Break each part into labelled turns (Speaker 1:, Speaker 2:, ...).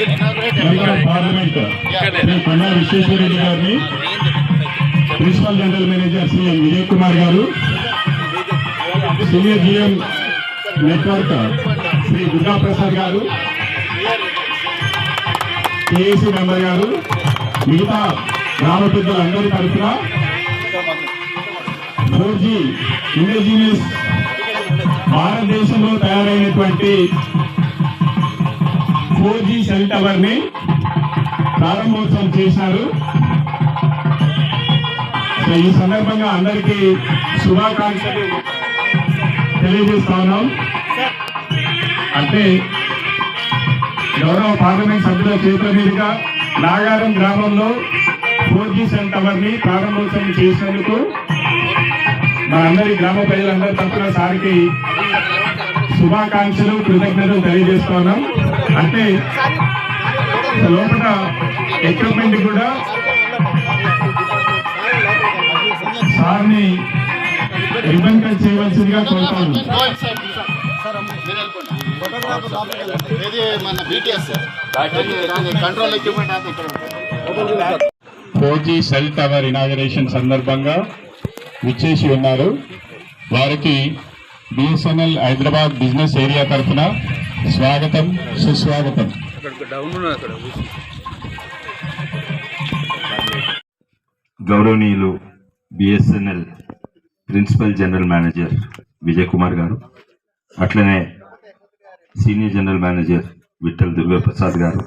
Speaker 1: Member parliament Shri Konda Vishweshwarreddy గారిని. Principal general manager Shri Vijay Kumar గారు. Senior GM network Shri Durga Prasad గారు KAC member గారు. మిగతా గ్రామ పెద్దలందరి తరఫున ఫోర్ జీ ఇండిజినియస్ భారతదేశంలో తయారైనటువంటి ఫోర్ జీ సెల్ టవర్ని ప్రారంభోత్సవం చేశారు. ఈ సందర్భంగా అందరికీ శుభాకాంక్షలు తెలియజేస్తా ఉన్నాం. అంటే గౌరవ పార్లమెంట్ సభ్యుల చేతుల మీదుగా నాగారం గ్రామంలో ఫోర్ జీ సెల్ టవర్ని ప్రారంభోత్సవం చేసినందుకు మనందరి గ్రామ ప్రజలందరి తరఫున సారికి శుభాకాంక్షలు కృతజ్ఞతలు తెలియజేస్తున్నాం అంటే లోపల ఎక్విప్మెంట్ కూడా సార్ని రిబన్ కట్ చేయవలసిందిగా కోరుతాను four G cell tower inauguration సందర్భంగా విచ్చేసి ఉన్నారు. వారికి బిఎస్ఎన్ఎల్ హైదరాబాద్ బిజినెస్ ఏరియా తరఫున స్వాగతం సుస్వాగతం.
Speaker 2: గౌరవనీయులు BSNL principal general manager Vijay Kumar గారు అట్లనే senior general manager Vithal Durgaprasad గారు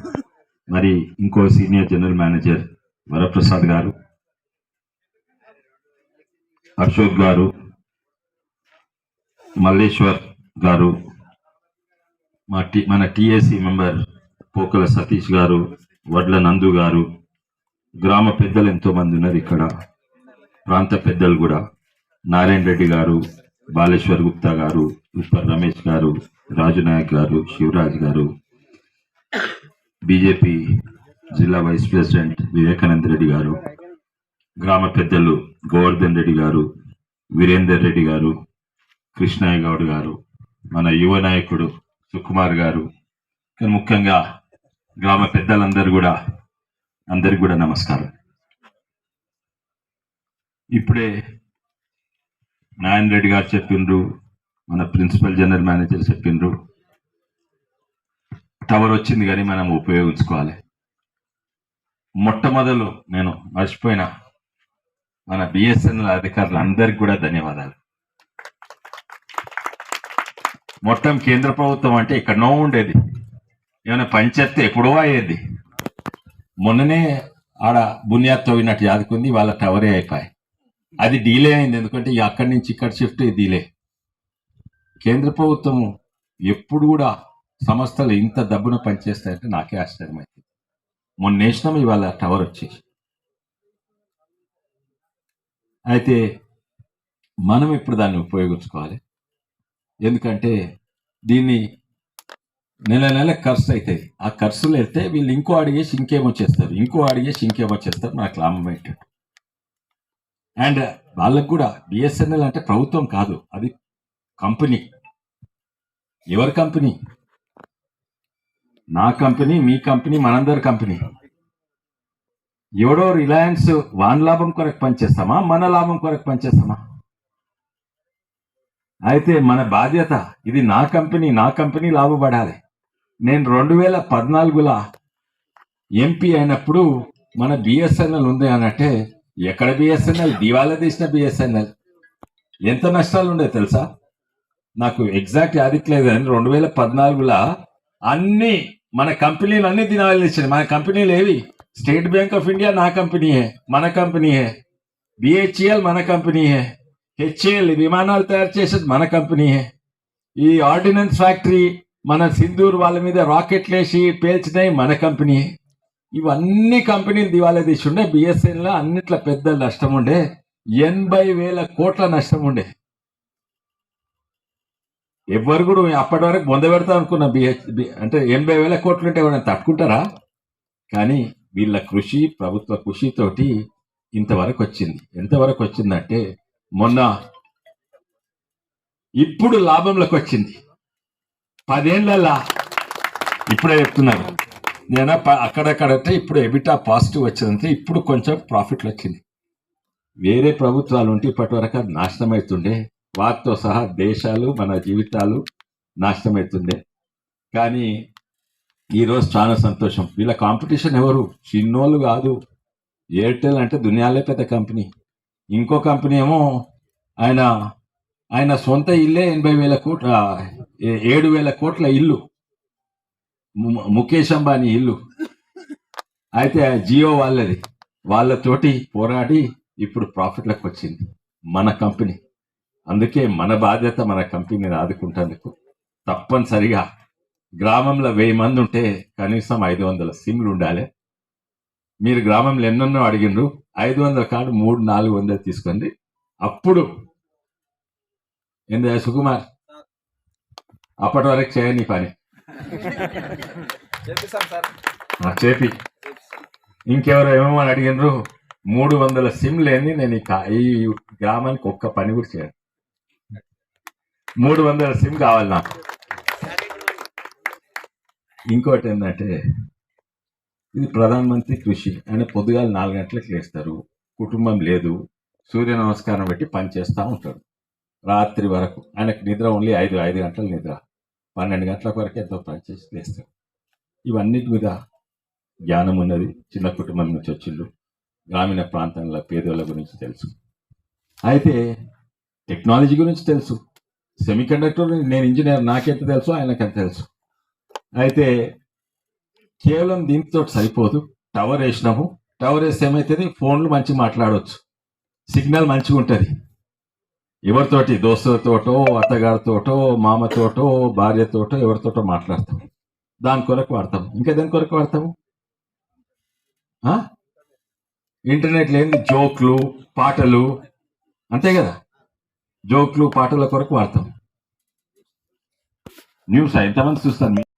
Speaker 2: మరి ఇంకో సీనియర్ జనరల్ మేనేజర్ వరప్రసాద్ గారు అశోక్ గారు మల్లేశ్వర్ గారు మా టి మన టిఏసి మెంబర్ పోకల సతీష్ గారు వడ్ల నందు గారు గ్రామ పెద్దలు ఎంతో మంది ఉన్నారు ఇక్కడ. ప్రాంత పెద్దలు కూడా. నారాయణ రెడ్డి గారు బాలేశ్వర్ గుప్తా గారు ఉప్పర్ రమేష్ గారు రాజు నాయక్ గారు శివరాజ్ గారు బీజేపీ జిల్లా వైస్ ప్రెసిడెంట్ వివేకానంద రెడ్డి గారు గ్రామ పెద్దలు గోవర్ధన్ రెడ్డి గారు వీరేందర్ రెడ్డి గారు కృష్ణయ్య గౌడ్ గారు మన యువ నాయకుడు సుకుమార్ గారు. కానీ ముఖ్యంగా గ్రామ పెద్దలందరూ కూడా అందరికి కూడా నమస్కారం. ఇప్పుడే నారాయణ రెడ్డి గారు చెప్పిండ్రు మన ప్రిన్సిపల్ జనరల్ మేనేజర్ చెప్పిండ్రు. టవర్ వచ్చింది కానీ మనం ఉపయోగించుకోవాలి. మొట్టమొదలు నేను మర్చిపోయిన మన బిఎస్ఎన్ఎల్ అధికారులు అందరికి కూడా ధన్యవాదాలు. మొత్తం కేంద్ర ప్రభుత్వం అంటే ఎక్కడనో ఉండేది. ఏమైనా పంచేస్తే ఎప్పుడో అయ్యేది. మొన్ననే ఆడ బునియాద్ తవ్వినట్టు ఆదుకుంది వాళ్ళ టవరే అయిపోయి అది డీలే అయింది ఎందుకంటే అక్కడి నుంచి ఇక్కడ షిఫ్ట్ డీలే. కేంద్ర ప్రభుత్వం ఎప్పుడు కూడా సంస్థలు ఇంత డబ్బున పనిచేస్తాయంటే నాకే ఆశ్చర్యమైంది. మొన్న నేషనం ఇవాళ టవర్ వచ్చేసి. అయితే మనం ఇప్పుడు దాన్ని ఉపయోగించుకోవాలి. ఎందుకంటే దీన్ని నెల నెల ఖర్చు అవుతాయి. ఆ ఖర్చులు వెళ్తే వీళ్ళు ఇంకో అడిగేసి ఇంకేమో చేస్తారు. ఇంకో అడిగేసి ఇంకేమో చేస్తారు. నాకు లాభం ఏంటంటే అండ్ వాళ్ళకు కూడా బిఎస్ఎన్ఎల్ అంటే ప్రభుత్వం కాదు. అది కంపెనీ. ఎవరి కంపెనీ? నా కంపెనీ మీ కంపెనీ మనందరి కంపెనీ. ఎవడో రిలయన్స్ వాన్ లాభం కొరకు పనిచేస్తామా? మన లాభం కొరకు పనిచేస్తామా? అయితే మన బాధ్యత ఇది నా కంపెనీ నా కంపెనీ లాభపడాలి నేను రెండు వేల పద్నాలుగులో ఎంపీ అయినప్పుడు మన బిఎస్ఎన్ఎల్ ఉంది అనంటే ఎక్కడ బిఎస్ఎన్ఎల్ దివాలా తీసిన బిఎస్ఎన్ఎల్ ఎంత నష్టాలు ఉండే తెలుసా? నాకు ఎగ్జాక్ట్ యాదిట్లేదు కానీ రెండు వేల పద్నాలుగులో అన్ని మన కంపెనీలు అన్ని దినాలు ఇచ్చాయి మన కంపెనీలు ఏవి? స్టేట్ బ్యాంక్ ఆఫ్ ఇండియా నా కంపెనీ హే మన కంపెనీ హే బిహెచ్ఎల్ మన కంపెనీ హే హెచ్ఏఎల్ విమానాలు తయారు చేసేది మన కంపెనీయే. ఈ ఆర్డినెన్స్ ఫ్యాక్టరీ మన సింధూర్ వాళ్ళ మీద రాకెట్లు వేసి పేల్చినాయి మన కంపెనీ ఇవన్నీ కంపెనీలు దివాలా తీసి ఉండే బిఎస్ఎన్ అన్నిట్లో పెద్ద నష్టం ఉండే ఎనభై వేల కోట్ల నష్టం ఉండే. ఎవ్వరు కూడా అప్పటి వరకు బొంద పెడతాం అనుకున్న బిహెచ్ అంటే ఎనభై వేల కోట్లు ఉంటే ఎవరైనా తట్టుకుంటారా? కానీ వీళ్ళ కృషి ప్రభుత్వ కృషితోటి ఇంతవరకు వచ్చింది. ఎంతవరకు వచ్చిందంటే మొన్న ఇప్పుడు లాభంలోకి వచ్చింది. పదేళ్ళలా ఇప్పుడే చెప్తున్నారు. నేను అక్కడక్కడంటే ఇప్పుడు ఎబిటా పాజిటివ్ వచ్చిందంటే ఇప్పుడు కొంచెం ప్రాఫిట్లు వచ్చింది వేరే ప్రభుత్వాలు ఉంటే ఇప్పటి వరకు నాశనం అవుతుండే వారితో సహా దేశాలు మన జీవితాలు నాశనం అవుతుండే కానీ ఈరోజు చాలా సంతోషం. వీళ్ళ కాంపిటీషన్ ఎవరు? చిన్నోళ్ళు కాదు. ఎయిర్టెల్ అంటే దునియాలే పెద్ద కంపెనీ ఇంకో కంపెనీ ఏమో ఆయన ఆయన సొంత ఇల్లే ఎనభై వేల కోట్ల ఏడు వేల కోట్ల ఇల్లు. ముఖేష్ అంబానీ ఇల్లు. అయితే జియో వాళ్ళది. వాళ్ళతోటి పోరాడి ఇప్పుడు ప్రాఫిట్లకు వచ్చింది మన కంపెనీ. అందుకే మన బాధ్యత మన కంపెనీని ఆదుకుంటేందుకు తప్పనిసరిగా గ్రామంలో వెయ్యి మంది ఉంటే కనీసం ఐదు వందల సిమ్లు ఉండాలి. మీరు గ్రామంలో ఎన్నెన్నో అడిగిండ్రు. ఐదు వందల కాదు మూడు నాలుగు వందలు తీసుకోండి. అప్పుడు ఏందా సుకుమార్? అప్పటి వరకు చేయని పని. చేపి. ఇంకెవరు ఏమేమో అని అడిగినరు మూడు వందల సిమ్ లేని నేను ఈ గ్రామానికి ఒక్క పని కూడా చేయను. మూడు వందల సిమ్ కావాలి నాకు. ఇంకోటి ఏంటంటే ఇది ప్రధానమంత్రి కృషి. ఆయన పొద్దుగాల నాలుగు గంటలకు లేస్తారు. కుటుంబం లేదు. సూర్య నమస్కారం పెట్టి పనిచేస్తూ ఉంటాడు. రాత్రి వరకు. ఆయనకు నిద్ర ఓన్లీ ఐదు ఐదు గంటల నిద్ర. పన్నెండు గంటల వరకు ఎంతో పనిచేసి లేస్తాడు ఇవన్నిటి మీద జ్ఞానం ఉన్నది. చిన్న కుటుంబం నుంచి వచ్చిండు గ్రామీణ ప్రాంతంలో పేదోళ్ళ గురించి తెలుసు. అయితే టెక్నాలజీ గురించి తెలుసు. సెమీకండక్టర్ నేను ఇంజనీర్ నాకెంత తెలుసు ఎంత తెలుసు. అయితే కేవలం దీంతో సరిపోదు. టవర్ వేసినాము. టవర్ వేస్తే ఏమైతుంది? ఫోన్లు మంచి మాట్లాడవచ్చు సిగ్నల్ మంచిగా ఉంటుంది. ఎవరితోటి? దోస్తులతోటో అత్తగారితోటో మామతోటో భార్యతోటో ఎవరితోటో మాట్లాడతాం. దాని కొరకు వాడతాం. ఇంకా దాని కొరకు వాడతాము ఇంటర్నెట్ లేని జోక్లు పాటలు అంతే కదా? జోక్లు పాటల కొరకు వాడతాం. న్యూస్ ఎంతమంది చూస్తాను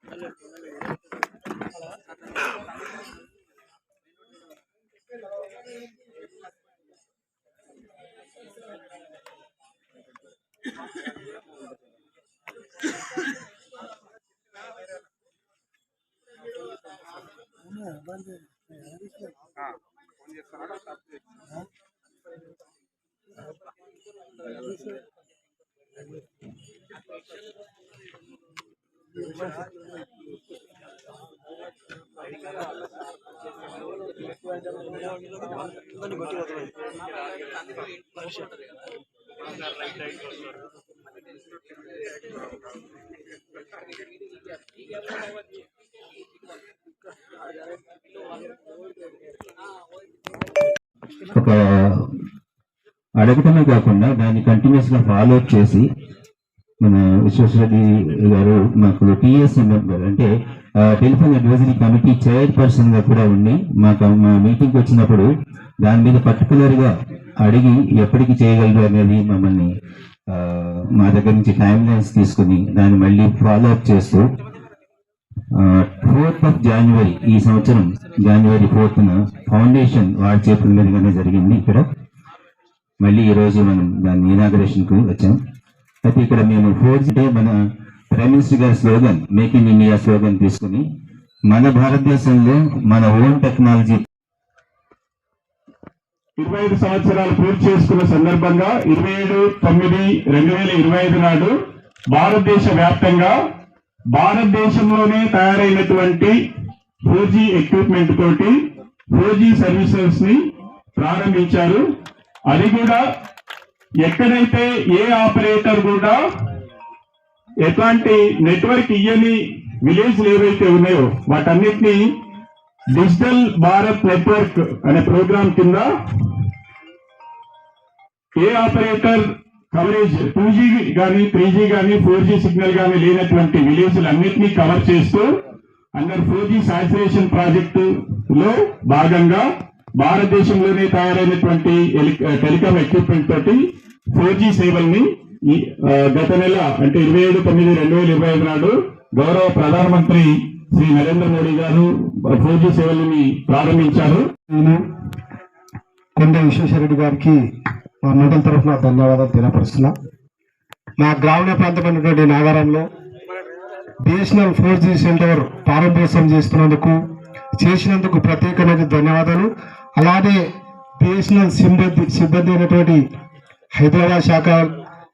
Speaker 3: ఒక అడగటమే కాకుండా దాన్ని కంటిన్యూస్గా ఫాలో అప్ చేసి మన విశ్వేశ్వరరెడ్డి గారు మాకు టిఎస్ మెంబర్ అంటే టెలిఫోన్ అడ్వైజరీ కమిటీ చైర్పర్సన్గా కూడా ఉండి మాకు మా మీటింగ్ వచ్చినప్పుడు దాని మీద పర్టికులర్గా అడిగి ఎప్పటికి చేయగలరు అనేది మమ్మల్ని మా దగ్గర నుంచి టైం లైన్స్ తీసుకుని దాన్ని మళ్ళీ ఫాలో అప్ చేస్తూ ఫోర్త్ ఆఫ్ జనవరి ఈ సంవత్సరం జనవరి ఫోర్త్ ఫౌండేషన్ వాడి చేతుల మీదుగానే జరిగింది ఇక్కడ. మళ్ళీ ఈరోజు మనం దాని ఇనాగ్రేషన్కు వచ్చాం. అయితే ఇక్కడ మేము ఫోర్ అంటే మన ప్రైమ్ మినిస్టర్ గారి slogan make in India slogan తీసుకుని మన భారతదేశంలో మన ఓన్ టెక్నాలజీ.
Speaker 1: ఇరవై ఐదు సంవత్సరాలు పూర్తి చేసుకున్న సందర్భంగా ఇరవై ఏడు తొమ్మిది రెండు వేల ఇరవై ఐదు నాడు భారతదేశ వ్యాప్తంగా భారతదేశంలోనే తయారైనటువంటి ఫోర్ జీ ఎక్విప్మెంట్ తోటి ఫోర్ జీ సర్వీసెస్ని ప్రారంభించారు. అది కూడా ఎక్కడైతే ఏ ఆపరేటర్ కూడా ఎట్లాంటి నెట్వర్క్ ఇయ్యని విలేజ్లు ఏవైతే ఉన్నాయో వాటన్నిటినీ డిజిటల్ భారత్ నెట్వర్క్ అనే ప్రోగ్రాం కింద ఏ ఆపరేటర్ కవరేజ్ టూ జీ కానీ త్రీ జీ కానీ ఫోర్ జీ సిగ్నల్ కానీ లేనటువంటి విలేజ్లు అన్నింటినీ కవర్ చేస్తూ under four G saturation project లో భాగంగా భారతదేశంలోనే తయారైనటువంటి టెలికాం ఎక్విప్మెంట్ తోటి ఫోర్ జీ సేవల్ని గత నెల అంటే ఇరవై ఏడు తొమ్మిది రెండు వేల ఇరవై ఐదు నాడు గౌరవ ప్రధానమంత్రి శ్రీ నరేంద్ర మోడీ గారు ఫోర్ జీ సేవలని ప్రారంభించారు.
Speaker 4: నేను కొండ విశ్వేశ్వరరెడ్డి గారికి మా మండలి తరఫున ధన్యవాదాలు తెలియపరుస్తున్నా. మా గ్రామీణ ప్రాంతమైనటువంటి నాగారంలో బిఎస్ఎన్ఎల్ ఫోర్ జీ సెంటర్ ప్రారంభోత్సవం చేస్తున్నందుకు చేసినందుకు ప్రత్యేకమైన ధన్యవాదాలు. అలానే బిఎస్ఎన్ఎల్ సిబ్బంది సిబ్బంది అయినటువంటి హైదరాబాద్ శాఖ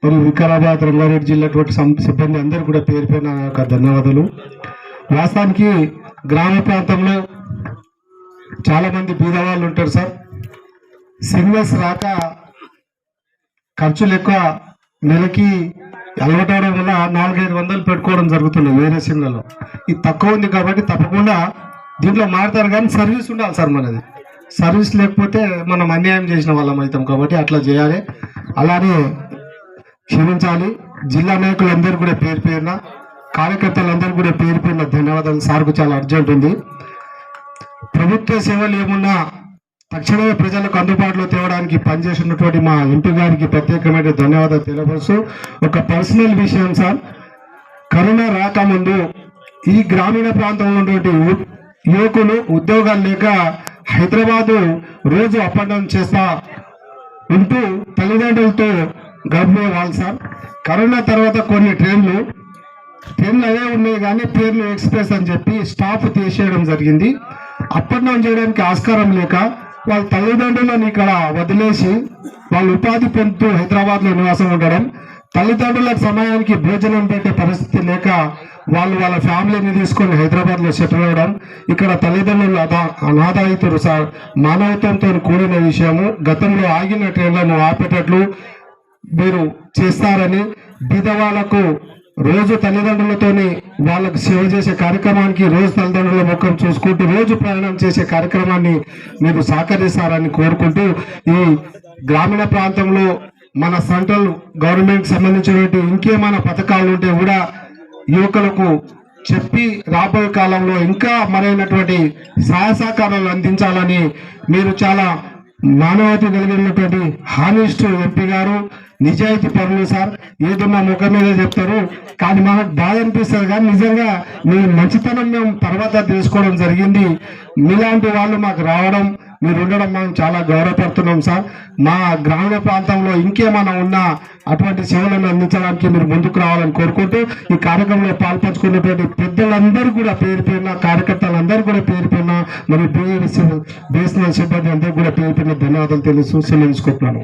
Speaker 4: మరియు వికారాబాద్ రంగారెడ్డి జిల్లా అటువంటి సిబ్బంది అందరూ కూడా పేరు పైన యొక్క ధన్యవాదాలు. వాస్తవానికి గ్రామ ప్రాంతంలో చాలా మంది బీదవాళ్ళు ఉంటారు సార్. సిగ్నల్స్ రాక ఖర్చులు ఎక్కువ నెలకి అలవాటవడం వల్ల నాలుగైదు వందలు పెట్టుకోవడం జరుగుతుంది వేరే సిగ్నల్లో ఇది తక్కువ ఉంది కాబట్టి తప్పకుండా దీంట్లో మారుతారు కానీ సర్వీస్ ఉండాలి సార్ మనది. సర్వీస్ లేకపోతే మనం అన్యాయం చేసిన వాళ్ళం అవుతాం కాబట్టి అట్లా చేయాలి. అలానే క్షమించాలి. జిల్లా నాయకులందరూ కూడా పేరు పేరున కార్యకర్తలందరూ కూడా పేరు పేరున ధన్యవాదాలు. సార్కు చాలా అర్జెంట్ ఉంది. ప్రభుత్వ సేవలు ఏమున్నా తక్షణమే ప్రజలకు అందుబాటులో తేవడానికి పనిచేస్తున్నటువంటి మా ఎంపీ గారికి ప్రత్యేకమైన ధన్యవాదాలు తెలియపరుస్తూ ఒక పర్సనల్ విషయం సార్. కరోనా రాకముందు ఈ గ్రామీణ ప్రాంతంలో ఉన్నటువంటి యువకులు ఉద్యోగాలు లేక హైదరాబాదు రోజు అప్ అండ్ డౌన్ చేస్తా ఉంటూ తల్లిదండ్రులతో గడిపే వాళ్ళు సార్. కరోనా తర్వాత కొన్ని ట్రైన్లు ట్రైన్లు అవే ఉన్నాయి కానీ పేర్లు ఎక్స్ప్రెస్ అని చెప్పి స్టాప్ తీసేయడం జరిగింది. అప్ అండ్ డౌన్ చేయడానికి ఆస్కారం లేక వాళ్ళ తల్లిదండ్రులను ఇక్కడ వదిలేసి వాళ్ళు ఉపాధి పొందుతూ హైదరాబాద్లో నివాసం ఉండడం తల్లిదండ్రులకు సమయానికి భోజనం పెట్టే పరిస్థితి లేక వాళ్ళు వాళ్ళ ఫ్యామిలీని తీసుకొని హైదరాబాద్లో సెటిల్ అవ్వడం ఇక్కడ తల్లిదండ్రులు అదా- అనాథాయితులు సార్ మానవత్వంతో కూడిన విషయము గతంలో ఆగిన ట్రైన్లను ఆపేటట్లు మీరు చేస్తారని బీదవాళ్ళకు రోజు తల్లిదండ్రులతోని వాళ్ళకు సేవ చేసే కార్యక్రమానికి రోజు తల్లిదండ్రుల ముఖం చూసుకుంటూ రోజు ప్రయాణం చేసే కార్యక్రమాన్ని మీరు సహకరిస్తారని కోరుకుంటూ ఈ గ్రామీణ ప్రాంతంలో మన సెంట్రల్ గవర్నమెంట్ సంబంధించినటువంటి ఇంకేమైనా పథకాలు ఉంటే కూడా యువకులకు చెప్పి రాబోయే కాలంలో ఇంకా మరైనటువంటి సహాయ సహకారాలు అందించాలని మీరు చాలా మానవత కలిగినటువంటి హానెస్ట్ ఎంపీ గారు నిజాయితీ పనులు సార్ ఏదో మా ముఖం మీద చెప్తారు. కానీ మనకు బాధ అనిపిస్తుంది కానీ నిజంగా మీ మంచితనం మేము తర్వాత తెలుసుకోవడం జరిగింది. మీలాంటి వాళ్ళు మాకు రావడం మీరు ఉండడం మేము చాలా గౌరవపడుతున్నాం సార్. మా గ్రామీణ ప్రాంతంలో ఇంకేమైనా ఉన్న అటువంటి సేవలను అందించడానికి మీరు ముందుకు రావాలని కోరుకుంటూ ఈ కార్యక్రమంలో పాల్పంచుకున్నటువంటి పెద్దలందరూ కూడా పేరు పేరున కార్యకర్తలందరూ కూడా పేరు పేరున మరియు బిఎస్ఎన్ఎల్ సిబ్బంది అందరూ కూడా పేరు పేరున ధన్యవాదాలు తెలుసు సెలవుకుంటున్నాను